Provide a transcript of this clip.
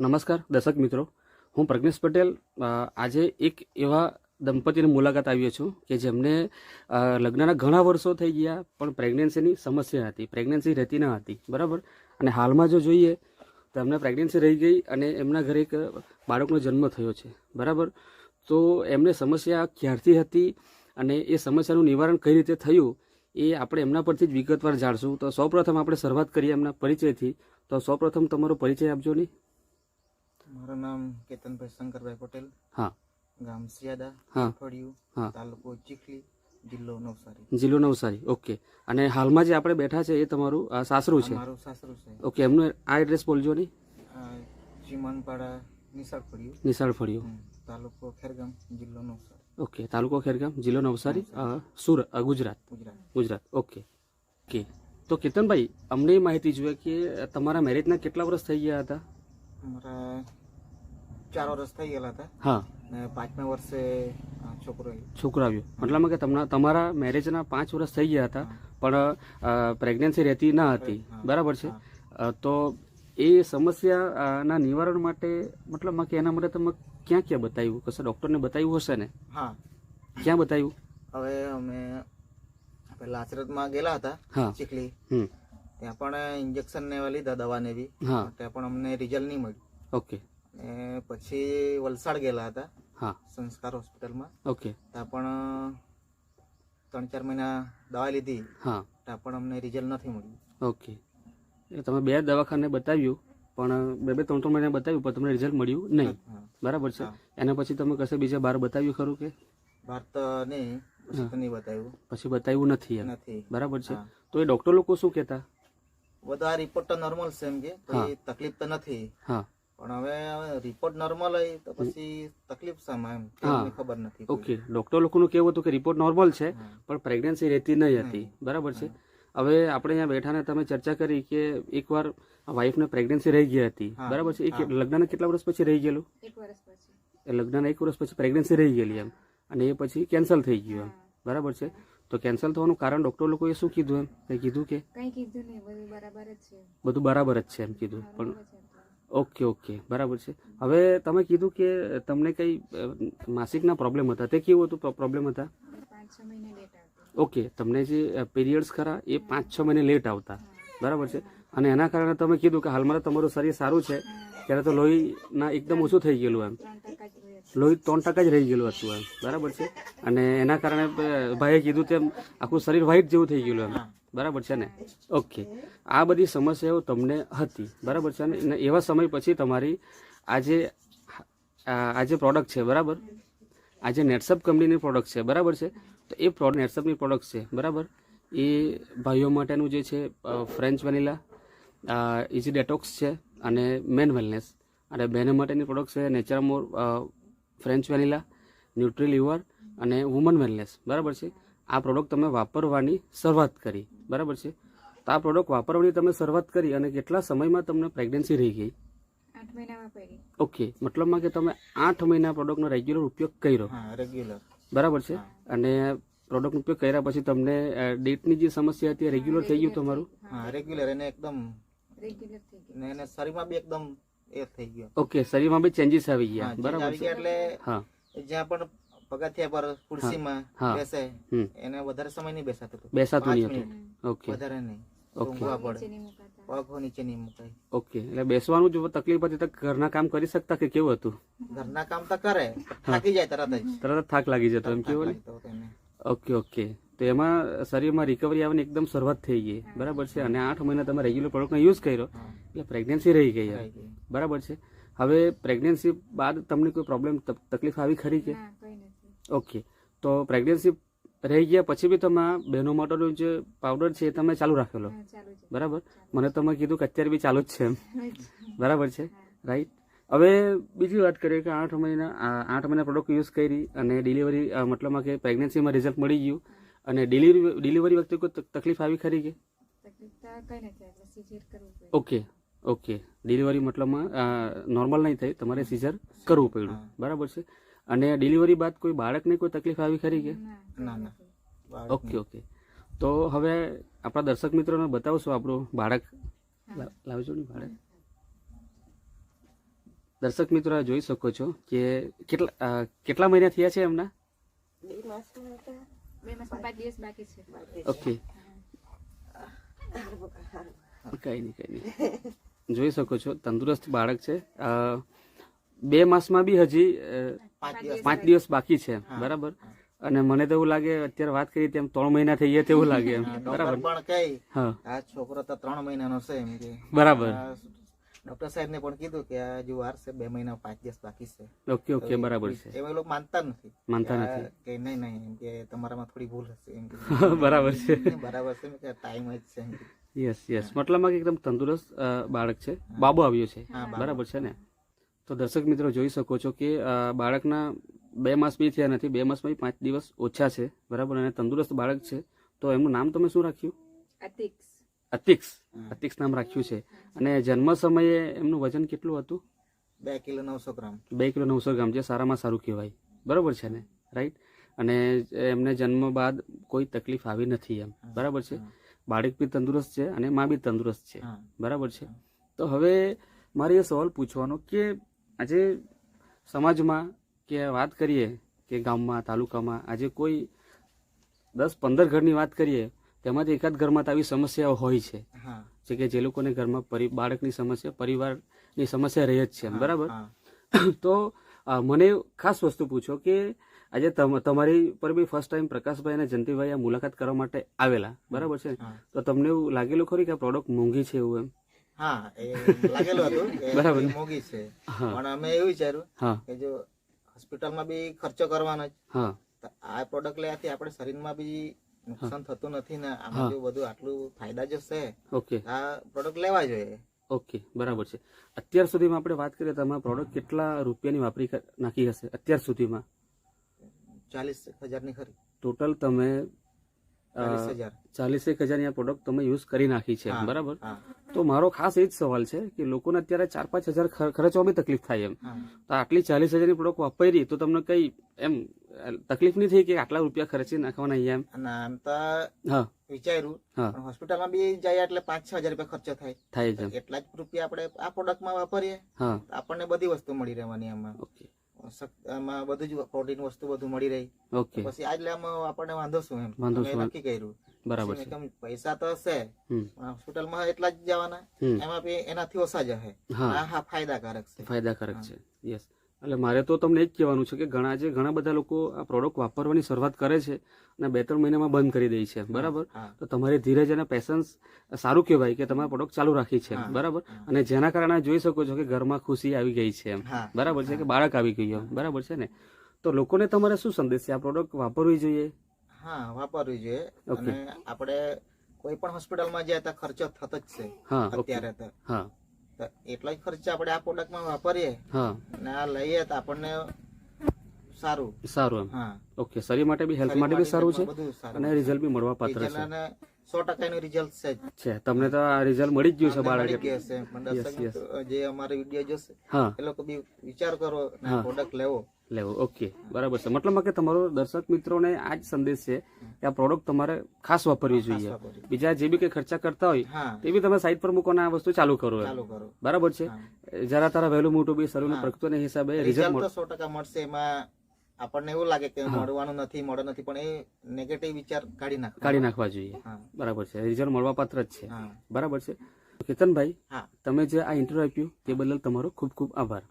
નમસ્કાર, દર્શક મિત્રો. હું પ્રજ્ઞેશ પટેલ. આજે એક એવા દંપતીની મુલાકાત આવ્યો છું કે જેમને લગ્નના ઘણા વર્ષો થઈ ગયા, પણ પ્રેગ્નન્સીની સમસ્યા હતી, પ્રેગ્નન્સી રહેતી ન હતી, બરાબર? અને હાલમાં જો જોઈએ, તો એમને પ્રેગ્નન્સી રહી ગઈ અને એમના ઘરે એક બાળકનો જન્મ થયો છે, બરાબર? તો એમને સમસ્યા ક્યારથી હતી અને એ સમસ્યાનું નિવારણ કઈ રીતે થયું, એ આપણે એમના પરથી જ વિગતવાર જાણશું. તો સૌપ્રથમ આપણે શરૂઆત કરીએ એમના પરિચયથી. તો સૌપ્રથમ તમારો પરિચય આપજો નહીં મારું નામ કેતનભાઈ શંકરભાઈ પટેલ. હા. ગામ સિયાદા હા. ફળિયું હા. તાલુકો ચીખલી જિલ્લો નવસારી. જિલ્લો નવસારી. ઓકે. અને હાલમાં જે આપણે બેઠા છે એ તમારું સાસરું છે? મારું સાસરું છે. ઓકે એમનું આ એડ્રેસ બોલજો ને. ચીમનપાડા નિશાળ ફળિયું નિશાળ ફળિયું. તાલુકો ખેરગામ જિલ્લો નવસારી. ઓકે તાલુકો ખેરગામ જિલ્લો નવસારી સુર સુરત ગુજરાત. ગુજરાત. ઓકે. ઓકે. તો કેતનભાઈ અમને એ માહિતી જોઈએ કે તમારા મેરેજના કેટલા વર્ષ થઈ ગયા હતા? અમારા ચાર વર્ષ થઈ ગયેલા હતા. હા. ને પાંચમા વર્ષે છોકરો આવ્યો. છોકરો આવ્યો. મતલબમાં કે તમને તમારા મેરેજના પાંચ વર્ષ થઈ ગયા હતા પણ પ્રેગ્નન્સી રહેતી ન હતી. બરાબર છે? તો એ સમસ્યાના નિવારણ માટે મતલબમાં કે એના માટે તમે ક્યાં ક્યાં બતાવ્યું? કશે ડૉક્ટરને બતાવ્યું હશે ને? હા. ક્યાં બતાવ્યું? હવે અમે પેલા ગયેલા હતા હા. ચીખલી. ત્યાં પણ ઇન્જેક્શન ને લીધા દવા ને એવી હા. ત્યાં પણ અમને રિઝલ્ટ નહીં મળ્યું. ઓકે. પછી વલસાડ ગયેલા હતા. હા. સંસ્કાર હોસ્પિટલમાં. ઓકે. ત્યાં પણ ત્રણ ચાર મહિના દવા લીધી. હા. ત્યાં પણ અમને રિઝલ્ટ નથી મળ્યું. ઓકે. એટલે તમે બે દવાખાને બતાવ્યું પણ બે બે ત્રણ ત્રણ મહિના બતાવ્યું પણ તમને રિઝલ્ટ મળ્યું નહીં. બરાબર છે. એના પછી તમે કશે બીજા બહાર બતાવ્યું ખરું કે? બહાર તો નહીં બતાવ્યું. પછી બતાવ્યું નથી નથી. બરાબર છે. તો એ ડૉક્ટર લોકો શું કહેતા? બધા રિપોર્ટ તો નોર્મલ છે એમ કે તકલીફ તો નથી. હા. પણ હવે રિપોર્ટ નોર્મલ હોય તો પછી તકલીફ શામાં એમ. ખબર નથી ઓકે ડૉક્ટર લોકોનું કેવું હતું કે રિપોર્ટ નોર્મલ છે પણ પ્રેગ્નન્સી રહેતી નહીં હતી. બરાબર છે? હવે આપણે અહીંયા બેઠાને તમે ચર્ચા કરી કે એકવાર વાઈફને પ્રેગ્નન્સી રહી ગઈ હતી. બરાબર છે? એ લગ્નના કેટલા વર્ષ પછી રહી ગયેલું? એક વર્ષ પછી. એ લગ્નના એક વર્ષ પછી પ્રેગ્નન્સી રહી ગયેલી એમ. અને એ પછી કેન્સલ થઈ ગયું એમ. બરાબર છે? તો કેન્સલ થવાનું કારણ ડૉક્ટર લોકોએ શું કીધું એમ? કંઈ કીધું કે? કંઈ કીધું નહીં બધું બરાબર જ છે. બધું બરાબર જ છે એમ કીધું. પણ. Okay okay. બરાબર છે. હવે તમે કીધું કે તમને કઈ માસિકના પ્રોબ્લેમ હતા. તે કેવું હતું પ્રોબ્લેમ હતા? ઓકે, તમને જે પીરિયડ્સ ખરા, એ પાંચ, છ મહિને લેટ આવતા. બરાબર છે? અને એના કારણે તમે કીધું કે હાલમાં તમારું શરીર સારું છે, ત્યારે તો લોહીના એકદમ ઓછું થઈ ગયેલું એમ. લોહી ત્રણ ટકા જ રહી ગયેલું હતું એમ. બરાબર છે? અને એના કારણે ભાઈએ કીધું તેમ આખું શરીર વ્હાઈટ જેવું થઈ ગયેલું એમ. બરાબર છે ને? ઓકે. આ બધી સમસ્યાઓ તમને હતી. બરાબર છે ને? એવા સમય પછી તમારી આજે આજે પ્રોડક્ટ છે, બરાબર? આ જે નેટસપ કંપનીની પ્રોડક્ટ છે, બરાબર છે? તો એ પ્રોડક્ટ નેટસપની પ્રોડક્ટ છે, બરાબર? એ ભાઈઓ માટેનું જે છે ફ્રેન્ચ વેનીલા ઇઝી ડેટોક્સ છે અને મેન વેલનેસ અને બહેનો માટેની પ્રોડક્ટ છે nature more French vanilla nutri liver અને વુમન વેલનેસ બરાબર છે? આ પ્રોડક્ટ તમે વાપરવાની શરૂઆત કરી. બરાબર છે? તો આ પ્રોડક્ટ વાપરવાની તમે શરૂઆત કરી અને કેટલા સમયમાં તમને પ્રેગ્નન્સી રહી ગઈ? ઓકે મતલબમાં કે તમે આઠ મહિના પ્રોડક્ટનો રેગ્યુલર ઉપયોગ કર્યો? રેગ્યુલર બરાબર છે? અને પ્રોડક્ટનો ઉપયોગ કર્યા પછી તમને ડેટની જે સમસ્યા હતી રેગ્યુલર થઈ ગયું તમારું? રેગ્યુલર એને એકદમ રેગ્યુલર થઈ ગયું ને એને શરીરમાં બી એકદમ એ થઈ ગયો. ઓકે શરીરમાં બી ચેન્જીસ આવી ગયા. બરાબર છે? એટલે હા. જ્યાં પણ પગથિયા પર ખુરશીમાં બેસે. એને વધારે સમય નહીં બેસાતું હતું. બેસાતું નહીં હતું. ઓકે. વધારે નહીં. ઓકે. ઊંઘવા પડે. નીચે નહીં મુકાતા. પગ નીચે નહીં મુકાય. ઓકે. એટલે બેસવાનું જો તકલીફ હતી તો ઘરના કામ કરી શકતા કે કેવું હતું? ઘરના કામ તો કરે થાકી જાય તરત જ. તરત થાક લાગી જતો એમ કેવું ઓકે ઓકે. તો એમાં શરીરમાં રિકવરી આવવાની એકદમ શરૂઆત થઈ ગઈ. બરાબર છે? અને આઠ મહિના તમે રેગ્યુલર પ્રોડક્ટનો યુઝ કર્યો. એટલે પ્રેગ્નન્સી રહી ગઈ. બરાબર છે? હવે પ્રેગ્નન્સી બાદ તમને કોઈ પ્રોબ્લેમ તકલીફ આવી ખરી કે? ના કઈ નથી. ઓકે. તો પ્રેગ્નન્સી રહી ગયા પછી બી તમે બહેનો માટેનો જે પાવડર છે એ તમે ચાલુ રાખેલો? બરાબર? મને તમે કીધું કે અત્યારે બી ચાલુ જ છે એમ. બરાબર છે? રાઈટ હવે બીજી વાત કરીએ કે આઠ મહિના આઠ મહિના પ્રોડક્ટ યુઝ કરી અને ડિલિવરી મતલબમાં કે પ્રેગ્નન્સીમાં રિઝલ્ટ મળી ગયું. અને ડિલિવરી ડિલિવરી વખતે કોઈ તકલીફ આવી ખરી કે? Okay okay. ડિલિવરી મતલબમાં નોર્મલ નહીં થઈ તમારે સિઝર કરવું પડ્યું. બરાબર છે? અને ડિલિવરી બાદ કોઈ બાળકને કોઈ તકલીફ આવી ખરી કે? ના ના, ઓકે ઓકે તો હવે આપણા દર્શક મિત્રોને બતાવશો આપણું બાળક. લાવજો ને બાળક. દર્શક મિત્રો જોઈ શકો છો કે કેટલા કેટલા મહિના થયા છે એમના? ઓકે કઈ નહીં કઈ નહીં. જોઈ શકો છો તંદુરસ્ત બાળક છે. બે માસમાં બી હજી પાંચ દિવસ બાકી. છે. બરાબર? અને મને તો એવું લાગે અત્યારે વાત કરી તેમ ત્રણ મહિના થઈ ગયા તેવું લાગે બરાબર? પણ કઈ હા. આ છોકરો તો ત્રણ મહિનાનો છે એમ કે. બરાબર. ડોક્ટર સાહેબ ને પણ કીધું કે આ વાર છે બે મહિના પાંચ દિવસ બાકી છે. ઓકે ઓકે બરાબર છે. એ લોકો માનતા નથી. માનતા નથી. કે નહીં નહીં એમ કે તમારામાં થોડી ભૂલ હશે એમ કે. બરાબર છે. બરાબર છે કે ટાઈમ જ છે યસ યસ મતલબમાં કે એકદમ તંદુરસ્ત બાળક છે. બાબો આવ્યો છે. બરાબર છે ને? તો દર્શક મિત્રો જોઈ શકો છો કે બાળકના બે માસ બી થયા નથી બે માસમાં પાંચ દિવસ ઓછા છે બરાબર? અને તંદુરસ્ત બાળક છે. તો એમનું નામ તમે શું રાખ્યું? અતિક્સ. અતિક્સ. અતિક્સ નામ રાખ્યું છે. અને જન્મ સમયે એમનું વજન કેટલું હતું? બે કિલો નવસો ગ્રામ. બે કિલો નવસો ગ્રામ જે સારામાં સારું કહેવાય. બરાબર છે ને? રાઈટ? અને એમને જન્મ બાદ કોઈ તકલીફ આવી નથી એમ. બરાબર છે? બાળક બી તંદુરસ્ત છે અને મા બી તંદુરસ્ત છે. બરાબર છે? તો હવે મારે એ સવાલ પૂછવાનો કે આજે સમાજમાં કે વાત કરીએ કે ગામમાં તાલુકામાં આજે કોઈ દસ પંદર ઘરની વાત કરીએ તેમાંથી એકાદ ઘરમાં તો આવી સમસ્યાઓ હોય છે. જે કે જે લોકોને ઘરમાં પરિ બાળકની સમસ્યા પરિવારની સમસ્યા રહે જ છે બરાબર? તો મને ખાસ વસ્તુ પૂછો કે આજે તમ- તમારી પર બી ફર્સ્ટ ટાઈમ પ્રકાશભાઈ અને જંતીભાઈ આ મુલાકાત કરવા માટે આવેલા બરાબર છે? તો તમને એવું લાગેલું ખરી કે આ પ્રોડક્ટ મોંઘી છે એવું એમ? હા એ લાગેલું હતું બરાબર. મોગી છે. પણ અમે એવું વિચાર્યું કે જો હોસ્પિટલમાં બી ખર્ચો કરવાનો જ. આ પ્રોડક્ટ લેવાથી આપણે શરીરમાં બી નુકસાન થતું નથી ને આમાં જો બધું આટલું ફાયદા જો છે ઓકે. આ પ્રોડક્ટ લેવા જોઈએ. ઓકે બરાબર છે. અત્યાર સુધીમાં આપણે વાત કરીએ તો તમારા પ્રોડક્ટ કેટલા રૂપિયાની વાપરી નાખી હશે અત્યાર સુધીમાં? ચાલીસ હજારની ખરી. ટોટલ તમે ચાલીસ હજાર. હજારની આ પ્રોડક્ટ તમે યુઝ કરી નાખી છે બરાબર? તો મારો ખાસ એ જ સવાલ છે કે લોકોને અત્યારે ચાર પાંચ હજાર ખર્ચવા બી તકલીફ થાય એમ. તો આટલી ચાલીસ હજારની પ્રોડક્ટ વાપરી તો તમને કઈ એમ તકલીફ નહીં થઈ કે આટલા રૂપિયા ખર્ચી નાખવાના અહીંયા એમ? નામ તો હા. વિચાર્યું. હોસ્પિટલમાં બી જાય એટલે પાંચ છ હજાર રૂપિયા ખર્ચો થાય. થાય એટલા જ રૂપિયા આપણે આ પ્રોડક્ટમાં વાપરીએ હા. આપણને બધી વસ્તુ મળી રહેવાની એમાં ઓકે. આમાં બધું જ પ્રોટીન વસ્તુ બધું મળી રહી. ઓકે પછી આજ લેવામાં આપણને વાંધો શું એમ? વાંધો શું? નક્કી કર્યું. બરાબર છે. પૈસા તો હશે હોસ્પિટલમાં હોસ્પિટલમાં એટલા જ જવાના. એમાં એનાથી ઓછા જ હશે. હા. આ હા ફાયદાકારક છે. ફાયદાકારક છે. યસ એટલે મારે તો તમને એ જ કહેવાનું છે કે ઘણા જે ઘણા બધા લોકો આ પ્રોડક્ટ વાપરવાની શરૂઆત કરે છે અને બે ત્રણ મહિનામાં બંધ કરી દે છે બરાબર? તો તમારે ધીરજ અને પેશન્સ સારું કહેવાય કે તમારે પ્રોડક્ટ ચાલુ રાખી છે બરાબર? અને જેના કારણે જોઈ શકો છો કે ઘરમાં ખુશી આવી ગઈ છે એમ બરાબર છે કે બાળક આવી ગયું બરાબર છે ને? તો લોકોને તમારે શું સંદેશ છે? આ પ્રોડક્ટ વાપરવી જોઈએ? હા વાપરવી જોઈએ. ઓકે. અને આપણે કોઈ પણ હોસ્પિટલમાં જાય તો ખર્ચો થતો જ છે હા અત્યારે તો. હા. તો એટલો જ ખર્ચ આપણે આ પ્રોડક્ટમાં વાપરીએ અને આ લઈએ તો આપણને સારું. સારું એમ. હા. ઓકે શરીર માટે બી હેલ્થ માટે બી સારું છે અને રિઝલ્ટ બી મળવા પાત્ર છે. અને સો ટકાનું રિઝલ્ટ છે છે તમને તો આ રિઝલ્ટ મળી જ ગયું છે બાળક જે અમારો વીડિયો જોશે હા. એ લોકો બી વિચાર કરો. પ્રોડક્ટ લેવો. લેવું. ઓકે બરાબર છે. મતલબમાં કે તમારો દર્શક મિત્રોને આ જ સંદેશ છે કે આ પ્રોડક્ટ તમારે ખાસ વાપરવી જોઈએ. બીજા જે બી કંઈ ખર્ચા કરતા હોય તે બી તમે સાઈડ પર મૂકો આ વસ્તુ ચાલુ કરો બરાબર છે? જરા તારા વહેલું મોટું બી શરીરનું પ્રગતિને હિસાબે રિઝલ્ટ રિઝલ્ટ સો ટકા મળશે. એમાં આપણને એવું લાગે કે મળવાનું નથી મળે નથી પણ એ નેગેટિવ વિચાર કાઢી નાખ કાઢી નાખવા જોઈએ. બરાબર છે. રિઝલ્ટ મળવા પાત્ર જ છે. બરાબર છે? કેતનભાઈ તમે જે આ ઇન્ટરવ્યુ આપ્યું તે બદલ તમારો ખૂબ ખૂબ આભાર.